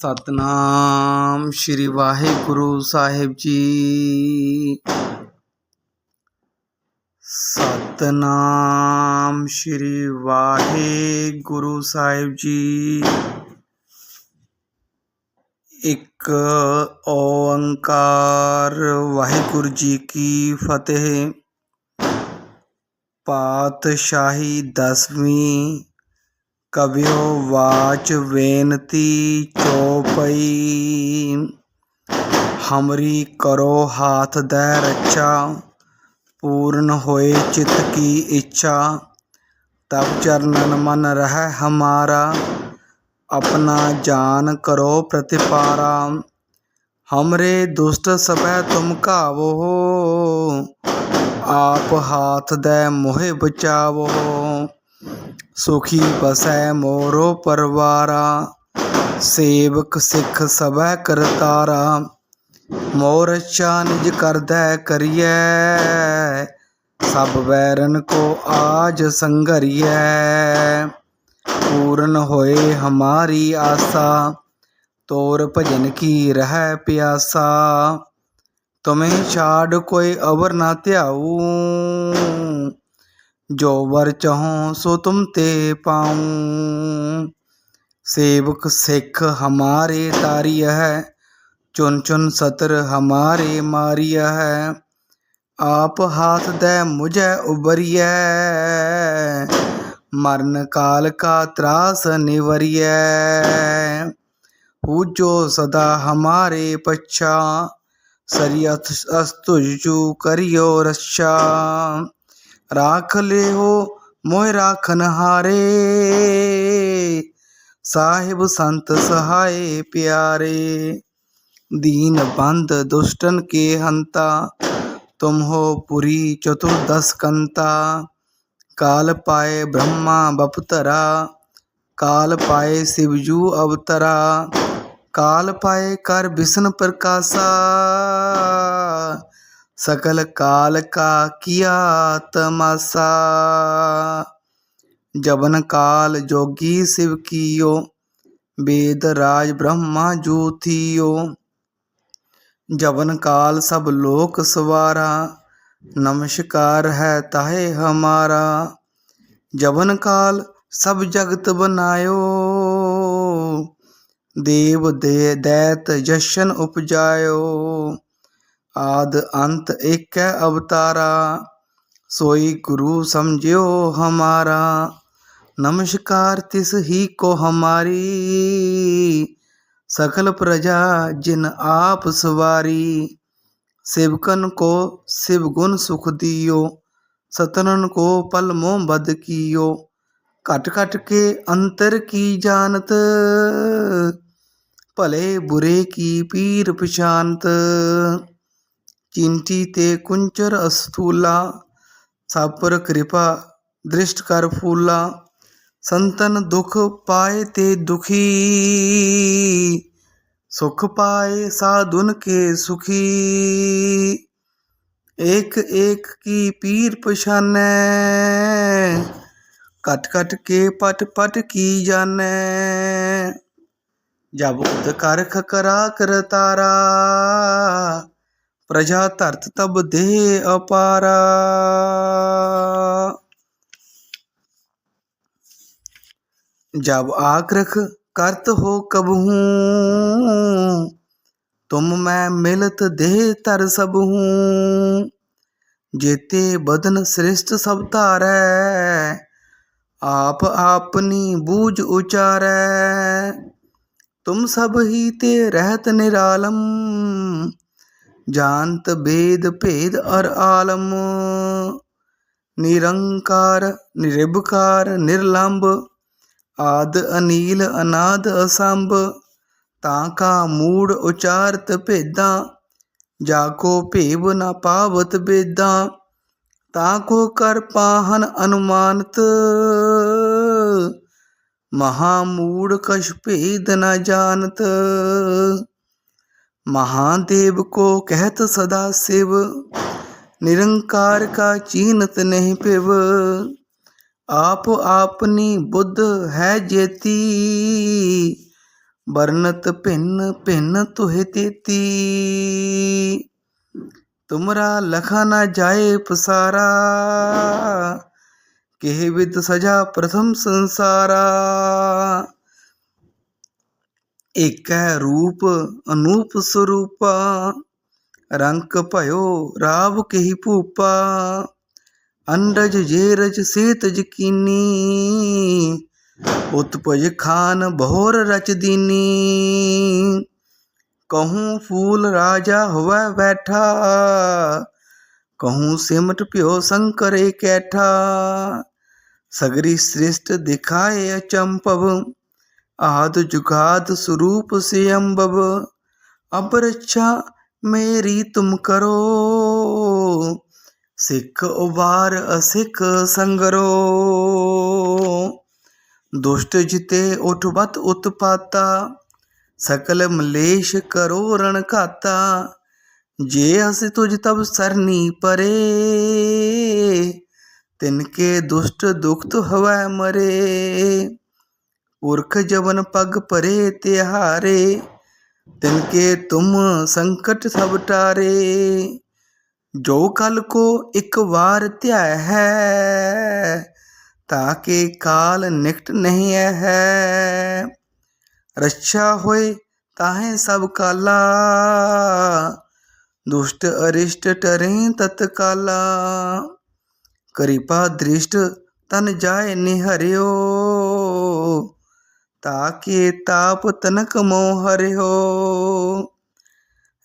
ਸਤਨਾਮ ਸ੍ਰੀ ਵਾਹਿਗੁਰੂ ਸਾਹਿਬ ਜੀ। ਸਤਨਾਮ ਸ੍ਰੀ ਵਾਹਿਗੁਰੂ ਸਾਹਿਬ ਜੀ। ਇੱਕ ਓੰਕਾਰ ਵਾਹਿਗੁਰੂ ਜੀ ਕੀ ਫਤਿਹ। ਪਾਤਸ਼ਾਹੀ 10ਵੀਂ कवियो वाच वेनती चौपई। हमरी करो हाथ दै रक्षा, पूर्ण होए चित्त की इच्छा। तब चरणन मन रह हमारा, अपना जान करो प्रतिपारा। हमरे दुष्ट सब तुम कावो आप हाथ दे मोहे बचावो। सुखी बसै मोरो परवारा, सेवक सिख सब करतारा मोर चा निज करद करिय, सब वैरन को आज संघरिय पूर्ण होए हमारी आशा तोर भजन की रह प्यासा। तुम्हें छाड़ कोई अवर ना त्याऊ। ਜੋ ਵਰ ਚਹੋ ਸੋ ਤੁਮ ਤੇ ਪਾਉ। ਸੇਵਕ ਸਿੱਖ ਹਮਾਰੇ ਤਾਰੀ ਹੈ, ਚੁਨ ਚੁਨ ਸਤਰ ਹਮਾਰੇ ਮਾਰੀਆ ਹੈ। ਆਪ ਹਾਥ ਦੇ ਮੁਝੇ ਉਬਰੀਐ ਮਰਨ ਕਾਲ ਕਾ ਤਰਾਸ ਨਿਵਰੀਐ। ਪੂਜੋ ਸਦਾ ਹਮਾਰੇ ਪਛਾ ਸਰੀ ਅਸਤੁਜ ਕਰਿਓ ਰਛਾ। राख ले हो मोह राखन हारे साहिब संत सहाय प्यारे दीन बंद दुष्टन के हंता तुम हो पुरी चतुर्दश कंता काल पाए ब्रह्मा बपतरा काल पाए शिवजू अवतरा काल पाए कर विष्णु प्रकाशा सकल काल का किया तमाशा। जबन काल जोगी शिव कियो, वेद राज ब्रह्मा जू थियो। जबन काल सब लोक सवारा, नमस्कार है ताहे हमारा। जबन काल सब जगत बनायो, देव दे दैत जशन उपजायो। आद अंत एक है अवतारा सोई गुरु समझियो हमारा नमस्कार तिस ही को हमारी सकल प्रजा जिन आप सवारी सेवकन को शिव गुण सुख दियो सतनन को पल मोह बद कियो कट कट के अंतर की जानत भले बुरे की पीर पछानत चिंटी ते कुंचर अस्थूला सब पर कृपा दृष्ट कर फूला, संतन दुख पाए ते दुखी, सुख पाए साधुन के सुखी। एक एक की पीर पछाने, कट कट के पट पट की जाने। जब उद कर खकरा कर तारा प्रजा धरत तब दे अपारा। जब आक्रख करत हो कब कबहू, तुम मैं मिलत देह तर सब हूँ जेते बदन श्रेष्ठ सब तार, आप आपनी बूझ उचारै। तुम सब ही ते रहत निरालम जानत वेद भेद और आलम निरंकार निरभकार निर्लंब आद अनील अनाद असंभ ताका मूड उचारत भेदा जाको भेव न पावत बेदा ताको कर पाहन अनुमानत महामूड कश भेद न जानत महादेव को कहत सदा शिव निरंकार का चीनत नहीं पिव आप आपनी बुद्ध है जेती बरनत भिन्न भिन्न तुहे तेती तुमरा लखा ना जाए पसारा केह विद सजा प्रथम संसारा एक रूप अनूप स्वरूपा। रंक भयो राव कही भूपा अंडज जेरज सेत जकीनी। उत्पज खान बहोर रच दीनी। कहूँ फूल राजा हुआ बैठा। कहूँ सिमट प्यो शंकर कैठा। सगरी श्रेष्ठ दिखाए अचंपव। ਅਚੰਪਵ ਆਦ ਜੁਗਾਦ ਸਰੂਪ ਸਿਅੰਬਵ ਅਬ ਰੱਛਾ ਮੇਰੀ ਤੁਮ ਕਰੋ। ਸਿੱਖ ਉਬਾਰ ਅਸਿੱਖ ਸੰਗਰੋ। ਦੁਸ਼ਟ ਜਿਤੇ ਉਠਵਤ ਉਤਪਾਤਾ, ਸਕਲ ਮਲੇਸ਼ ਕਰੋ ਰਣ ਘਾਤਾ। ਜੇ ਅਸ ਤੁਜ ਤਬ ਸਰਨੀ ਪਰੇ ਤਿਨਕੇ ਦੁਸ਼ਟ ਦੁਖਤ ਹਵੈ ਮਰੇ। ਪੁਰਖ ਜਵਨ ਪਗ ਪਰੇ ਤਿਹਾਰੇ ਤਿਨਕੇ ਤੁਮ ਸੰਕਟ ਸਭ ਟਾਰੇ। ਜੋ ਕਲ ਕੋ ਇੱਕ ਵਾਰ ਧਿਆ ਹੈ, ਤਾਂ ਕਿ ਕਾਲ ਨਿਕਟ ਨਹੀਂ ਹੈ। ਰੱਛਾ ਹੋਏ ਤਾਹੇ ਸਭ ਕਾਲਾ, ਦੁਸ਼ਟ ਅਰਿਸ਼ਟ ਟਰੇ ਤਤਕਾਲਾ। ਕਿਰਪਾ ਦ੍ਰਿਸ਼ਟ ਤਨ ਜਾਏ ਨਿਹਰਿਓ ਤਾਕੇ ਤਾਪ ਤਨਕ ਮੋਹ ਹਰਿਓ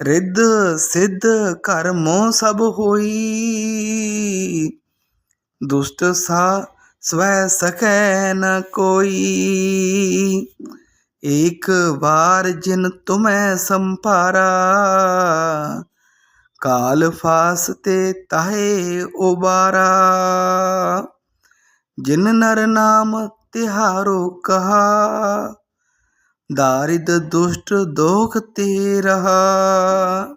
ਰਿੱਧ ਸਿੱਧ ਘਰ ਮੋਹ ਸਭ ਹੋਈ ਦੁਸ਼ਟ ਸਾ ਸਵੈ ਸਕੈ ਨ ਕੋਈ ਏਕ ਵਾਰ ਜਿਨ ਤੁਮੈ ਸੰਪਾਰਾ ਕਾਲ ਫਾਸ ਤੇ ਤਾਹੇ ਉਬਾਰਾ ਜਿਨ ਨਰ ਨਾਮ ਤਿਹਾਰੋ ਕਹਾ, ਦਾਰਿਦ ਦੁਸ਼ਟ ਦੋਖ ਤੇ ਰਹਾ।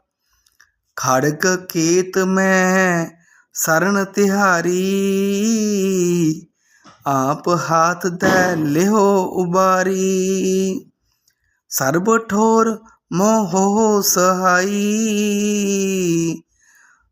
ਖੜਗ ਕੇਤ ਮੈਂ ਸਰਣ ਤਿਹਾਰੀ, ਆਪ ਹਾਥ ਦੈ ਲਿਓ ਉਬਾਰੀ। ਸਰਬ ਠੋਰ ਮੋਹ ਸਹਾਈ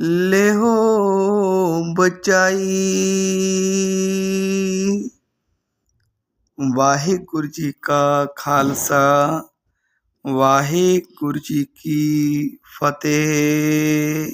ਲਿਓ ਬਚਾਈ। ਵਾਹਿਗੁਰੂ ਜੀ ਕਾ ਖਾਲਸਾ ਵਾਹਿਗੁਰੂ ਜੀ ਕੀ ਫਤਿਹ।